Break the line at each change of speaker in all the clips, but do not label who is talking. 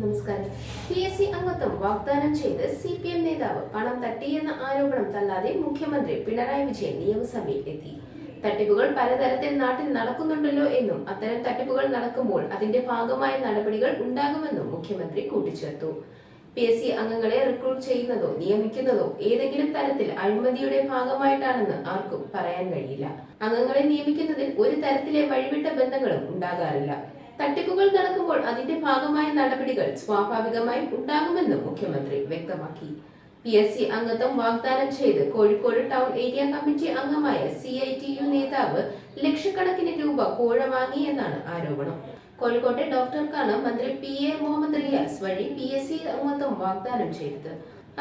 നമസ്കാരം. P S C അംഗത്വം വാഗ്ദാനം ചെയ്ത് സി പി എം നേതാവ് പണം തട്ടിയെന്ന ആരോപണം തള്ളാതെ മുഖ്യമന്ത്രി പിണറായി വിജയൻ നിയമസഭയിൽ എത്തി. തട്ടിപ്പുകൾ പലതരത്തിൽ നാട്ടിൽ നടക്കുന്നുണ്ടല്ലോ എന്നും അത്തരം തട്ടിപ്പുകൾ നടക്കുമ്പോൾ അതിന്റെ ഭാഗമായ നടപടികൾ ഉണ്ടാകുമെന്നും മുഖ്യമന്ത്രി കൂട്ടിച്ചേർത്തു. പി എസ് സി അംഗങ്ങളെ റിക്രൂട്ട് ചെയ്യുന്നതോ നിയമിക്കുന്നതോ ഏതെങ്കിലും തരത്തിൽ അഴിമതിയുടെ ഭാഗമായിട്ടാണെന്ന് ആർക്കും പറയാൻ കഴിയില്ല. അംഗങ്ങളെ നിയമിക്കുന്നതിൽ ഒരു തരത്തിലെ വഴിവിട്ട ബന്ധങ്ങളും ഉണ്ടാകാറില്ല. തട്ടിപ്പുകൾ നടക്കുമ്പോൾ അതിന്റെ ഭാഗമായ നടപടികൾ സ്വാഭാവികമായും ഉണ്ടാകുമെന്നും മുഖ്യമന്ത്രി വ്യക്തമാക്കി. പി എസ് സി അംഗത്വം വാഗ്ദാനം ചെയ്ത് കോഴിക്കോട് ടൗൺ ഏരിയ കമ്മിറ്റി അംഗമായ സി ഐ ടി യു നേതാവ് ലക്ഷക്കണക്കിന് രൂപ കോഴ വാങ്ങി എന്നാണ് ആരോപണം. കോഴിക്കോട്ടെ ഡോക്ടർക്കാണ് മന്ത്രി പി എ മുഹമ്മദ് റിയാസ് വഴി പി എസ് സി അംഗത്വം വാഗ്ദാനം ചെയ്തത്.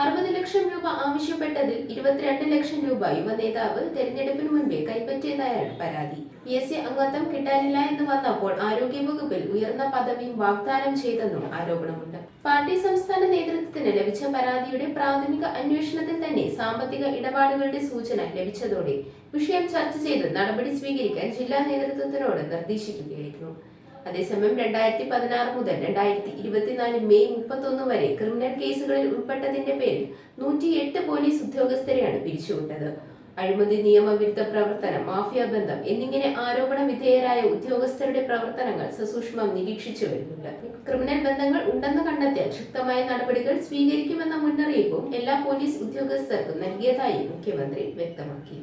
അറുപത് ലക്ഷം രൂപ ആവശ്യപ്പെട്ടതിൽ ഇരുപത്തിരണ്ട് ലക്ഷം രൂപ യുവ നേതാവ് തെരഞ്ഞെടുപ്പിന് മുൻപേ കൈപ്പറ്റിയതായാണ് പരാതി. പി എസ് സി അംഗത്വം കിട്ടാനില്ല എന്ന് വന്നപ്പോൾ ആരോഗ്യവകുപ്പിൽ ഉയർന്ന പദവിയും വാഗ്ദാനം ചെയ്തെന്നും ആരോപണമുണ്ട്. പാർട്ടി സംസ്ഥാന നേതൃത്വത്തിന് ലഭിച്ച പരാതിയുടെ പ്രാഥമിക അന്വേഷണത്തിൽ തന്നെ സാമ്പത്തിക ഇടപാടുകളുടെ സൂചന ലഭിച്ചതോടെ വിഷയം ചർച്ച ചെയ്ത് നടപടി സ്വീകരിക്കാൻ ജില്ലാ നേതൃത്വത്തിനോട് നിർദ്ദേശിക്കുകയായിരുന്നു. അതേസമയം രണ്ടായിരത്തി പതിനാറ് മുതൽ രണ്ടായിരത്തി ഇരുപത്തിനാല് മെയ് മുപ്പത്തൊന്ന് വരെ ക്രിമിനൽ കേസുകളിൽ ഉൾപ്പെട്ടതിന്റെ പേരിൽ നൂറ്റിയെട്ട് പോലീസ് ഉദ്യോഗസ്ഥരെയാണ് പിരിച്ചുവിട്ടത്. അഴിമതി നിയമവിരുദ്ധ പ്രവർത്തനം മാഫിയ ബന്ധം എന്നിങ്ങനെ ആരോപണ വിധേയരായ ഉദ്യോഗസ്ഥരുടെ പ്രവർത്തനങ്ങൾ സസൂക്ഷ്മം നിരീക്ഷിച്ചു വരുന്നുണ്ട്. ക്രിമിനൽ ബന്ധങ്ങൾ ഉണ്ടെന്ന് കണ്ടെത്തിയാൽ ശക്തമായ നടപടികൾ സ്വീകരിക്കുമെന്ന മുന്നറിയിപ്പും എല്ലാ പോലീസ് ഉദ്യോഗസ്ഥർക്കും നൽകിയതായി മുഖ്യമന്ത്രി വ്യക്തമാക്കി.